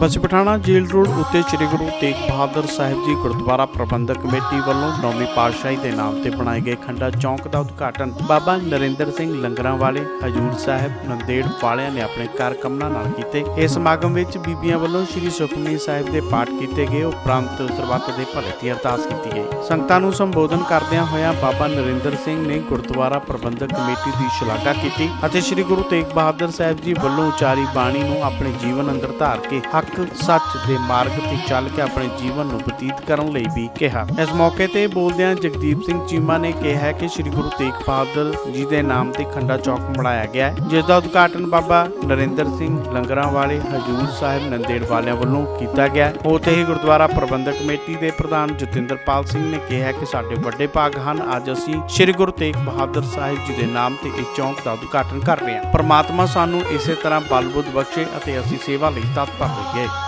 ਬਸੀ ਪਠਾਣਾ ਜੇਲ੍ਹ road ਉੱਤੇ ਸ੍ਰੀ ਗੁਰੂ ਤੇਗ ਬਹਾਦਰ ਸਾਹਿਬ ਜੀ ਗੁਰਦੁਆਰਾ ਪ੍ਰਬੰਧਕ committee ਵੱਲੋਂ ਨੌਵੀਂ ਪਾਤਸ਼ਾਹੀ ਦੇ ਨਾਮ ਤੇ ਬਣਾਏ ਗਏ ਖੰਡਾ ਚੌਂਕ ਦਾ ਉਦਘਾਟਨ ਬਾਬਾ ਨਰਿੰਦਰ ਸਿੰਘ ਲੰਗਰਾਂ ਵਾਲੇ ਹਜੂਰ ਸਾਹਿਬ ਨੰਦੇੜ ਵਾਲਿਆਂ ਨੇ ਆਪਣੇ ਕਰ ਨਾਲ ਕੀਤੇ। ਇਸ ਸਮਾਗਮ ਵਿੱਚ ਬੀਬੀਆਂ ਵੱਲੋਂ ਸ੍ਰੀ ਸੁਖਮਨੀ ਸਾਹਿਬ ਦੇ ਪਾਠ ਕੀਤੇ ਗਏ। ਉਪਰੰਤ ਸਰਬੱਤ ਦੇ ਭਲੇ ਦੀ ਅਰਦਾਸ ਕੀਤੀ ਗਈ। ਸੰਗਤਾਂ ਨੂੰ ਸੰਬੋਧਨ ਕਰਦਿਆਂ ਹੋਇਆਂ ਬਾਬਾ ਨਰਿੰਦਰ ਸਿੰਘ ਨੇ ਗੁਰਦੁਆਰਾ ਪ੍ਰਬੰਧਕ ਕਮੇਟੀ ਦੀ ਸ਼ਲਾਘਾ ਕੀਤੀ ਅਤੇ ਸ੍ਰੀ ਗੁਰੂ ਤੇਗ ਬਹਾਦਰ ਸਾਹਿਬ ਜੀ ਵੱਲੋਂ ਉਚਾਰੀ ਬਾਣੀ ਨੂੰ ਆਪਣੇ ਜੀਵਨ ਅੰਦਰ ਧਾਰ ਕੇ ਹੱਕ ਸੱਚ ਦੇ ਮਾਰਗ ਤੇ ਚੱਲ ਕੇ ਆਪਣੇ ਜੀਵਨ ਨੂੰ ਬਤੀਤ ਕਰਨ ਲਈ ਵੀ ਕਿਹਾ। ਇਸ ਮੌਕੇ ਤੇ ਬੋਲਦਿਆਂ ਜਗਦੀਪ ਸਿੰਘ ਚੀਮਾ ਨੇ ਕਿਹਾ ਕਿ ਸ੍ਰੀ ਗੁਰੂ ਤੇਗ ਬਹਾਦਰ ਜੀ ਦੇ ਨਾਮ ਤੇ ਖੰਡਾ ਚੌਕ ਬਣਾਇਆ ਗਿਆ ਹੈ, ਜਿਸ ਦਾ ਉਦਘਾਟਨ ਬਾਬਾ ਨਰਿੰਦਰ ਸਿੰਘ ਲੰਗਰਾਂ ਵਾਲੇ ਹਜੂਰ ਸਾਹਿਬ ਨੰਦੇੜ ਵਾਲਿਆਂ ਵੱਲੋਂ ਕੀਤਾ ਗਿਆ ਹੈ। ਉੱਥੇ ਹੀ ਗੁਰਦੁਆਰਾ ਪ੍ਰਬੰਧਕ ਕਮੇਟੀ ਦੇ ਪ੍ਰਧਾਨ ਜਤਿੰਦਰਪਾਲ ਸਿੰਘ ਨੇ ਕਿਹਾ ਕਿ ਸਾਡੇ ਵੱਡੇ ਭਾਗ ਹਨ, ਅੱਜ ਅਸੀਂ ਸ੍ਰੀ ਗੁਰੂ ਤੇਗ ਬਹਾਦਰ ਸਾਹਿਬ ਜੀ ਦੇ ਨਾਮ ਤੇ ਇਹ ਚੌਂਕ ਦਾ ਉਦਘਾਟਨ ਕਰ ਰਹੇ ਹਾਂ। ਪ੍ਰਮਾਤਮਾ ਸਾਨੂੰ ਇਸੇ ਤਰ੍ਹਾਂ ਬਲਬੁੱਧ ਬਖਸ਼ੇ ਅਤੇ ਅਸੀਂ ਸੇਵਾ ਲਈ ਤਤਪਰ ਰਹੀਏ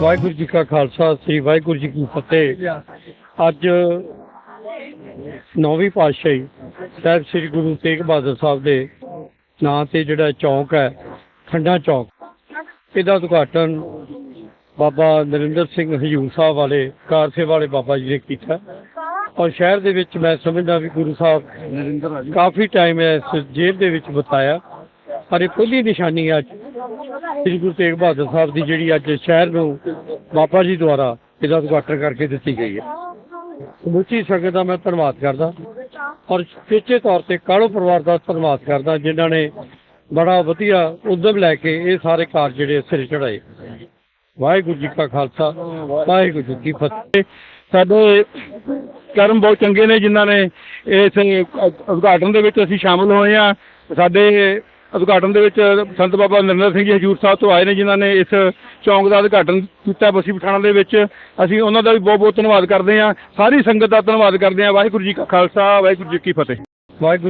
ਵਾਹਿਗੁਰੂ ਜੀ ਕਾ ਖਾਲਸਾ ਸ੍ਰੀ ਵਾਹਿਗੁਰੂ ਜੀ ਕੀ ਫਤਿਹ। ਅੱਜ ਨੌਵੀਂ ਪਾਤਸ਼ਾਹੀ ਸਾਹਿਬ ਸ੍ਰੀ ਗੁਰੂ ਤੇਗ ਬਹਾਦਰ ਸਾਹਿਬ ਦੇ ਨਾਂ ਤੇ ਜਿਹੜਾ ਚੌਂਕ ਹੈ ਖੰਡਾ ਚੌਂਕ। ਇਹਦਾ ਉਦਘਾਟਨ ਬਾਬਾ ਨਰਿੰਦਰ ਸਿੰਘ ਹਜੂਰ ਸਾਹਿਬ ਵਾਲੇ ਕਾਰ ਸੇਵਾ ਵਾਲੇ ਬਾਬਾ ਜੀ ਨੇ ਕੀਤਾ। ਔਰ ਸ਼ਹਿਰ ਦੇ ਵਿੱਚ ਮੈਂ ਸਮਝਦਾ ਵੀ ਗੁਰੂ ਸਾਹਿਬ ਕਾਫੀ ਟਾਈਮ ਇਸ ਜੇਲ੍ਹ ਦੇ ਵਿੱਚ ਬਤਾਇਆ। ਪਰ ਇਹ ਪਹਿਲੀ ਨਿਸ਼ਾਨੀ ਅੱਜ। ਸ੍ਰੀ ਗੁਰੂ ਤੇਗ ਬਹਾਦਰ ਸਾਹਿਬ ਦੀ ਜਿਹੜੀ ਅੱਜ ਸ਼ਹਿਰ ਨੂੰ ਬਾਬਾ ਜੀ ਦੁਆਰਾ ਇਹਦਾ ਉਦਘਾਟਨ ਕਰਕੇ ਦਿੱਤੀ ਗਈ ਹੈ। ਸਮੁੱਚੀ ਸੰਗਤ ਦਾ ਮੈਂ ਧੰਨਵਾਦ ਕਰਦਾ ਔਰ ਵਿਸ਼ੇਸ਼ ਤੌਰ ਤੇ ਕਾਲੋ ਪਰਿਵਾਰ ਦਾ ਧੰਨਵਾਦ ਕਰਦਾ ਜਿਨ੍ਹਾਂ ਨੇ ਬੜਾ ਵਧੀਆ ਉਦਮ ਲੈ ਕੇ ਇਹ ਸਾਰੇ ਕਾਰਜ ਜਿਹੜੇ ਸਿਰ ਚੜਾਏ ਵਾਹਿਗੁਰੂ ਜੀ ਕਾ ਖਾਲਸਾ, ਵਾਹਿਗੁਰੂ ਜੀ ਕੀ ਫਤਿਹ। ਸਾਡੇ ਕਰਮ ਬਹੁਤ ਚੰਗੇ ਨੇ ਜਿਨ੍ਹਾਂ ਨੇ ਇਸ ਉਦਘਾਟਨ ਦੇ ਵਿੱਚ ਅਸੀਂ ਸ਼ਾਮਲ ਹੋਏ ਆ ਸਾਡੇ ਉਦਘਾਟਨ ਦੇ ਵਿੱਚ ਸੰਤ ਬਾਬਾ ਨਰਿੰਦਰ ਸਿੰਘ ਜੀ ਹਜੂਰ ਸਾਹਿਬ ਤੋਂ ਆਏ ਨੇ, ਜਿਨ੍ਹਾਂ ਨੇ ਇਸ ਚੌਂਕ ਦਾ ਉਦਘਾਟਨ ਕੀਤਾ ਬਸੀ ਪਠਾਣਾ ਦੇ ਵਿੱਚ। ਅਸੀਂ ਉਹਨਾਂ ਦਾ ਵੀ ਬਹੁਤ ਬਹੁਤ ਧੰਨਵਾਦ ਕਰਦੇ ਹਾਂ। ਸਾਰੀ ਸੰਗਤ ਦਾ ਧੰਨਵਾਦ ਕਰਦੇ ਹਾਂ। ਵਾਹਿਗੁਰੂ ਜੀ ਕਾ ਖਾਲਸਾ, ਵਾਹਿਗੁਰੂ ਜੀ ਕੀ ਫਤਿਹ। ਵਾਹਿਗੁਰੂ